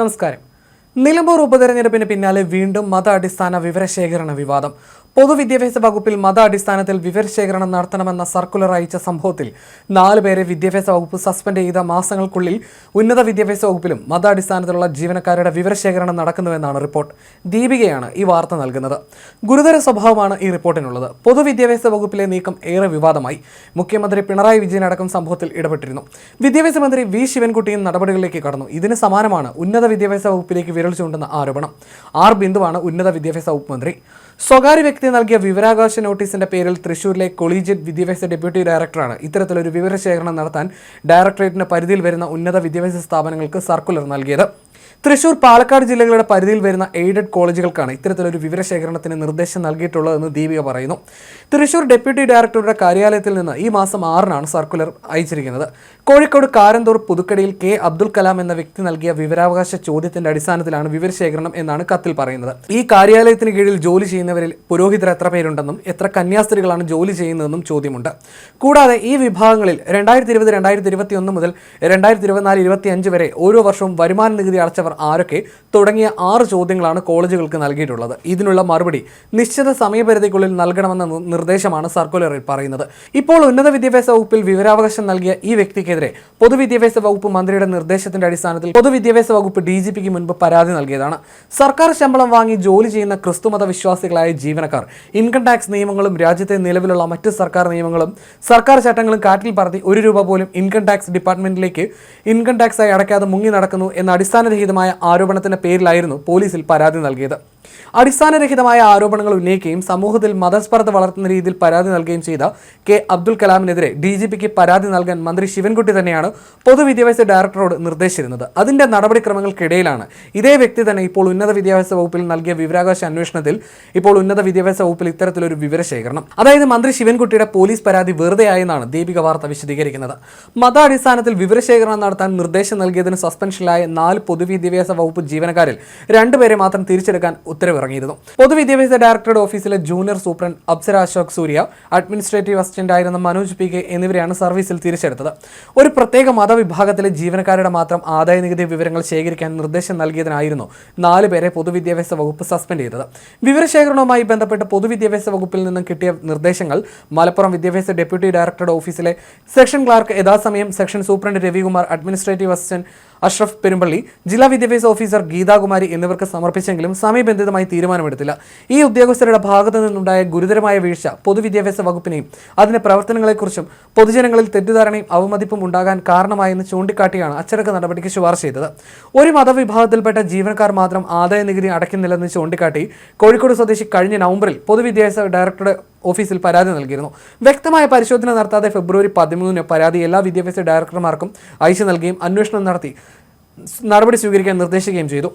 നമസ്കാരം. നിലമ്പൂർ ഉപതെരഞ്ഞെടുപ്പിന് പിന്നാലെ വീണ്ടും മത അടിസ്ഥാന വിവരശേഖരണ വിവാദം. പൊതുവിദ്യാഭ്യാസ വകുപ്പിൽ മത അടിസ്ഥാനത്തിൽ വിവരശേഖരണം നടത്തണമെന്ന സർക്കുലർ അയച്ച സംഭവത്തിൽ നാല് പേരെ വിദ്യാഭ്യാസ വകുപ്പ് സസ്പെൻഡ് ചെയ്ത മാസങ്ങൾക്കുള്ളിൽ ഉന്നത വിദ്യാഭ്യാസ വകുപ്പിലും മത അടിസ്ഥാനത്തിലുള്ള ജീവനക്കാരുടെ വിവരശേഖരണം നടക്കുന്നുവെന്നാണ് റിപ്പോർട്ട്. ദീപികയാണ് ഈ വാർത്ത നൽകുന്നത്. ഗുരുതര സ്വഭാവമാണ് ഈ റിപ്പോർട്ടിനുള്ളത്. പൊതുവിദ്യാഭ്യാസ വകുപ്പിലെ നീക്കം ഏറെ വിവാദമായി. മുഖ്യമന്ത്രി പിണറായി വിജയൻ അടക്കം സംഭവത്തിൽ ഇടപെട്ടിരുന്നു. വിദ്യാഭ്യാസ മന്ത്രി വി ശിവൻകുട്ടിയും നടപടികളിലേക്ക് കടന്നു. ഇതിന് സമാനമാണ് ഉന്നത വിദ്യാഭ്യാസ വകുപ്പിലേക്ക് വിരൽ ചൂണ്ടുന്ന ആരോപണം. ആർ ബിന്ദുവാണ് ഉന്നത വിദ്യാഭ്യാസ വകുപ്പ് മന്ത്രി. സ്വകാര്യ വ്യക്തി നൽകിയ വിവരാവകാശ നോട്ടീസിന്റെ പേരിൽ തൃശൂരിലെ കൊളീജിയറ്റ് വിദ്യാഭ്യാസ ഡെപ്യൂട്ടി ഡയറക്ടറാണ് ഇത്തരത്തിലൊരു വിവരശേഖരണം നടത്താൻ ഡയറക്ടറേറ്റിന്റെ പരിധിയിൽ വരുന്ന ഉന്നത വിദ്യാഭ്യാസ സ്ഥാപനങ്ങൾക്ക് സർക്കുലർ നൽകിയത്. തൃശൂർ പാലക്കാട് ജില്ലകളുടെ പരിധിയിൽ വരുന്ന എയ്ഡഡ് കോളേജുകൾക്കാണ് ഇത്തരത്തിലൊരു വിവരശേഖരണത്തിന് നിർദ്ദേശം നൽകിയിട്ടുള്ളതെന്ന് ദീപിക പറയുന്നു. തൃശൂർ ഡെപ്യൂട്ടി ഡയറക്ടറുടെ കാര്യാലയത്തിൽ നിന്ന് ഈ മാസം ആറിനാണ് സർക്കുലർ അയച്ചിരിക്കുന്നത്. കോഴിക്കോട് കാരന്തൂർ പുതുക്കടിയിൽ കെ അബ്ദുൽ കലാം എന്ന വ്യക്തി നൽകിയ വിവരാവകാശ ചോദ്യത്തിന്റെ അടിസ്ഥാനത്തിലാണ് വിവരശേഖരണം എന്നാണ് കത്തിൽ പറയുന്നത്. ഈ കാര്യാലയത്തിന് കീഴിൽ ജോലി ചെയ്യുന്നവരിൽ പുരോഹിതർ എത്ര പേരുണ്ടെന്നും എത്ര കന്യാസ്ത്രീകളാണ് ജോലി ചെയ്യുന്നതെന്നും ചോദ്യമുണ്ട്. കൂടാതെ ഈ വിഭാഗങ്ങളിൽ രണ്ടായിരത്തി ഇരുപത് രണ്ടായിരത്തി ഇരുപത്തി ഒന്ന് മുതൽ രണ്ടായിരത്തി ഇരുപത്തിനാല് ഇരുപത്തി അഞ്ച് വരെ ഓരോ വർഷവും വരുമാന നികുതി അടച്ചവർ ആരൊക്കെ തുടങ്ങിയ ആറ് ചോദ്യങ്ങളാണ് കോളേജുകൾക്ക് നൽകിയിട്ടുള്ളത്. ഇതിനുള്ള മറുപടി നിശ്ചിത സമയപരിധിക്കുള്ളിൽ നൽകണമെന്ന നിർദ്ദേശമാണ് സർക്കുലറിൽ പറയുന്നത്. ഇപ്പോൾ ഉന്നത വിദ്യാഭ്യാസ വകുപ്പിൽ വിവരാവകാശം നൽകിയ ഈ വ്യക്തിക്കെതിരെ പൊതുവിദ്യാഭ്യാസ വകുപ്പ് മന്ത്രിയുടെ നിർദ്ദേശത്തിന്റെ അടിസ്ഥാനത്തിൽ പൊതുവിദ്യാഭ്യാസ വകുപ്പ് ഡി ജി പിക്ക് മുൻപ് പരാതി നൽകിയതാണ്. സർക്കാർ ശമ്പളം വാങ്ങി ജോലി ചെയ്യുന്ന ക്രിസ്തുമത വിശ്വാസികളായ ജീവനക്കാർ ഇൻകം ടാക്സ് നിയമങ്ങളും രാജ്യത്തെ നിലവിലുള്ള മറ്റ് സർക്കാർ നിയമങ്ങളും സർക്കാർ ചട്ടങ്ങളും കാറ്റിൽ പറത്തി ഒരു രൂപ പോലും ഇൻകം ടാക്സ് ഡിപ്പാർട്ട്മെന്റിലേക്ക് ഇൻകം ആയി അടയ്ക്കാതെ മുങ്ങി നടക്കുന്നു എന്ന അടിസ്ഥാനരഹിതമായ ആരോപണത്തിന്റെ പേരിലായിരുന്നു പോലീസിൽ പരാതി നൽകിയത് അടിസ്ഥാനരഹിതമായ ആരോപണങ്ങൾ ഉന്നയിക്കുകയും സമൂഹത്തിൽ മതസ്പർദ്ധ വളർത്തുന്ന രീതിയിൽ പരാതി നൽകുകയും ചെയ്ത കെ അബ്ദുൽ കലാമിനെതിരെ ഡി ജി പിക്ക് പരാതി നൽകാൻ മന്ത്രി ശിവൻകുട്ടി തന്നെയാണ് പൊതുവിദ്യാഭ്യാസ ഡയറക്ടറോട് നിർദ്ദേശിച്ചിരുന്നത്. അതിന്റെ നടപടിക്രമങ്ങൾക്കിടയിലാണ്. ഇതേ വ്യക്തി തന്നെ ഇപ്പോൾ ഉന്നത വിദ്യാഭ്യാസ വകുപ്പിൽ നൽകിയ വിവരാകാശ അന്വേഷണത്തിൽ ഇപ്പോൾ ഉന്നത വിദ്യാഭ്യാസ വകുപ്പിൽ ഇത്തരത്തിലൊരു വിവരശേഖരണം. അതായത് മന്ത്രി ശിവൻകുട്ടിയുടെ പോലീസ് പരാതി വെറുതെയായെന്നാണ് ദീപിക വാർത്ത വിശദീകരിക്കുന്നത്. മതാടിസ്ഥാനത്തിൽ വിവരശേഖരണം നടത്താൻ നിർദ്ദേശം നൽകിയതിന് സസ്പെൻഷനിലായ നാല് പൊതുവിദ്യാഭ്യാസ വകുപ്പ് ജീവനക്കാരിൽ രണ്ടുപേരെ മാത്രം തിരിച്ചെടുക്കാൻ ഉത്തരവിറങ്ങിയിരുന്നു. പൊതുവിദ്യാഭ്യാസ ഡയറക്ടറുടെ ഓഫീസിലെ junior superintendent Apsara Ashok Surya administrative assistant ആയിരുന്ന മനോജ് പി കെ എന്നിവരെയാണ് സർവീസിൽ തിരിച്ചെടുത്തത്. ഒരു പ്രത്യേക മതവിഭാഗത്തിലെ ജീവനക്കാരുടെ മാത്രം ആദായ നികുതി വിവരങ്ങൾ ശേഖരിക്കാൻ നിർദ്ദേശം നൽകിയതിനായിരുന്നു നാല് പേരെ പൊതുവിദ്യാഭ്യാസ വകുപ്പ് സസ്പെൻഡ് ചെയ്തത്. വിവരശേഖരണവുമായി ബന്ധപ്പെട്ട് പൊതുവിദ്യാഭ്യാസ വകുപ്പിൽ നിന്നും കിട്ടിയ നിർദ്ദേശങ്ങൾ മലപ്പുറം വിദ്യാഭ്യാസ ഡെപ്യൂട്ടി ഡയറക്ടറുടെ ഓഫീസിലെ സെക്ഷൻ ക്ലാർക്ക് യഥാസമയം section superintendent Ravikumar administrative assistant Ashraf Perumbally ജില്ലാ വിദ്യാഭ്യാസ ഓഫീസർ ഗീതാകുമാരി എന്നിവർക്ക് സമർപ്പിച്ചെങ്കിലും സമയബന്ധിതമായി തീരുമാനമെടുത്തില്ല. ഈ ഉദ്യോഗസ്ഥരുടെ ഭാഗത്തു നിന്നുണ്ടായ ഗുരുതരമായ വീഴ്ച പൊതുവിദ്യാഭ്യാസ വകുപ്പിനെയും അതിന്റെ പ്രവർത്തനങ്ങളെക്കുറിച്ചും പൊതുജനങ്ങളിൽ തെറ്റിദ്ധാരണയും അവമതിപ്പും ഉണ്ടാകാൻ കാരണമായെന്ന് ചൂണ്ടിക്കാട്ടിയാണ് അച്ചടക്ക നടപടിക്ക് ശുപാർശ ചെയ്തത്. ഒരു മതവിഭാഗത്തിൽപ്പെട്ട ജീവനക്കാർ മാത്രം ആദായ നികുതി അടയ്ക്കുന്നില്ലെന്ന് ചൂണ്ടിക്കാട്ടി കോഴിക്കോട് സ്വദേശി കഴിഞ്ഞ നവംബറിൽ പൊതുവിദ്യാഭ്യാസ ഡയറക്ടറുടെ ഓഫീസിൽ പരാതി നൽകിയിരുന്നു. വ്യക്തമായ പരിശോധന നടത്താതെ ഫെബ്രുവരി പതിമൂന്നിന് പരാതി എല്ലാ വിദ്യാഭ്യാസ ഡയറക്ടർമാർക്കും അയച്ചു നൽകുകയും അന്വേഷണം നടത്തി നടപടി സ്വീകരിക്കാൻ നിർദ്ദേശിക്കുകയും ചെയ്തു.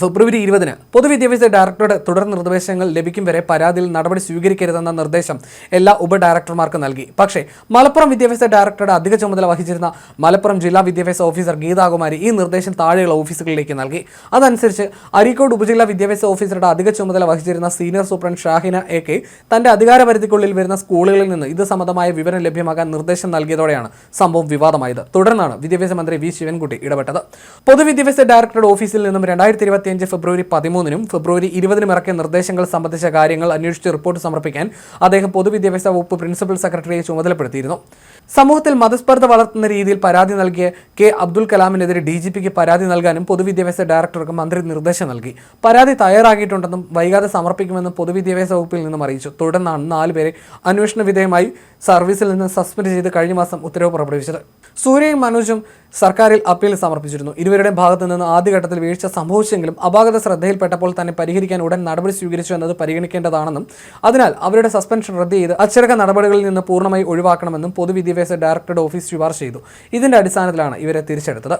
ഫെബ്രുവരി ഇരുപതിന് പൊതുവിദ്യാഭ്യാസ ഡയറക്ടറുടെ തുടർ നിർദ്ദേശങ്ങൾ ലഭിക്കും വരെ പരാതിയിൽ നടപടി സ്വീകരിക്കരുതെന്ന നിർദ്ദേശം എല്ലാ ഉപ ഡയറക്ടർമാർക്കും നൽകി. പക്ഷേ മലപ്പുറം വിദ്യാഭ്യാസ ഡയറക്ടറുടെ അധിക ചുമതല വഹിച്ചിരുന്ന മലപ്പുറം ജില്ലാ വിദ്യാഭ്യാസ ഓഫീസർ ഗീതാകുമാരി ഈ നിർദ്ദേശം താഴെയുള്ള ഓഫീസുകളിലേക്ക് നൽകി. അതനുസരിച്ച് അരീക്കോട് ഉപജില്ലാ വിദ്യാഭ്യാസ ഓഫീസറുടെ അധിക ചുമതല വഹിച്ചിരുന്ന senior superintendent Shahina A K തന്റെ അധികാരപരിധിക്കുള്ളിൽ വരുന്ന സ്കൂളുകളിൽ നിന്ന് ഇത് സംബന്ധമായ വിവരം ലഭ്യമാക്കാൻ നിർദ്ദേശം നൽകിയതോടെയാണ് സംഭവം വിവാദമായത്. തുടർന്നാണ് വിദ്യാഭ്യാസ മന്ത്രി വി ശിവൻകുട്ടി ഇടപെട്ടത്. പൊതുവിദ്യാഭ്യാസ ഡയറക്ടറുടെ ഓഫീസിൽ നിന്നും രണ്ടായിരത്തി ഇരുപത്തിയഞ്ച് ഫെബ്രുവരി പതിമൂന്നിനും ഫെബ്രുവരി ഇരുപതിനും ഇറക്കിയ നിർദ്ദേശങ്ങൾ സംബന്ധിച്ച കാര്യങ്ങൾ അന്വേഷിച്ച് റിപ്പോർട്ട് സമർപ്പിക്കാൻ അദ്ദേഹം പൊതുവിദ്യാഭ്യാസ വകുപ്പ് പ്രിൻസിപ്പൽ സെക്രട്ടറിയെ ചുമതലപ്പെടുത്തിയിരുന്നു. സമൂഹത്തിൽ മതസ്പർദ്ധ വളർത്തുന്ന രീതിയിൽ പരാതി നൽകിയ കെ അബ്ദുൽ കലാമിനെതിരെ ഡി ജി പിക്ക് പരാതി നൽകാനും പൊതുവിദ്യാഭ്യാസ ഡയറക്ടർക്ക് മന്ത്രി നിർദ്ദേശം നൽകി. പരാതി തയ്യാറാക്കിയിട്ടുണ്ടെന്നും വൈകാതെ സമർപ്പിക്കുമെന്നും പൊതുവിദ്യാഭ്യാസ വകുപ്പിൽ നിന്നും അറിയിച്ചു. തുടർന്നാണ് നാലുപേരെ അന്വേഷണ വിധേയമായി സർവീസിൽ നിന്ന് സസ്പെൻഡ് ചെയ്ത് കഴിഞ്ഞ മാസം ഉത്തരവ് പുറപ്പെടുവിച്ചത്. സൂര്യയും മനോജും സർക്കാരിൽ അപ്പീൽ സമർപ്പിച്ചിരുന്നു. ഇരുവരുടെയും ഭാഗത്തു നിന്ന് ആദ്യഘട്ടത്തിൽ വീഴ്ച സംഭവിച്ചെങ്കിലും അപാകത ശ്രദ്ധയിൽപ്പെട്ടപ്പോൾ തന്നെ പരിഹരിക്കാൻ ഉടൻ നടപടി സ്വീകരിച്ചു എന്നത് പരിഗണിക്കേണ്ടതാണെന്നും അതിനാൽ അവരുടെ സസ്പെൻഷൻ റദ്ദ് ചെയ്ത് അച്ചടക്ക നടപടികളിൽ നിന്ന് പൂർണമായി ഒഴിവാക്കണമെന്നും പൊതുവിദ്യാഭ്യാസ ഡയറക്ടറുടെ ഓഫീസ് ശുപാർശ ചെയ്തു. ഇതിന്റെ അടിസ്ഥാനത്തിലാണ് ഇവരെ തിരിച്ചെടുത്തത്.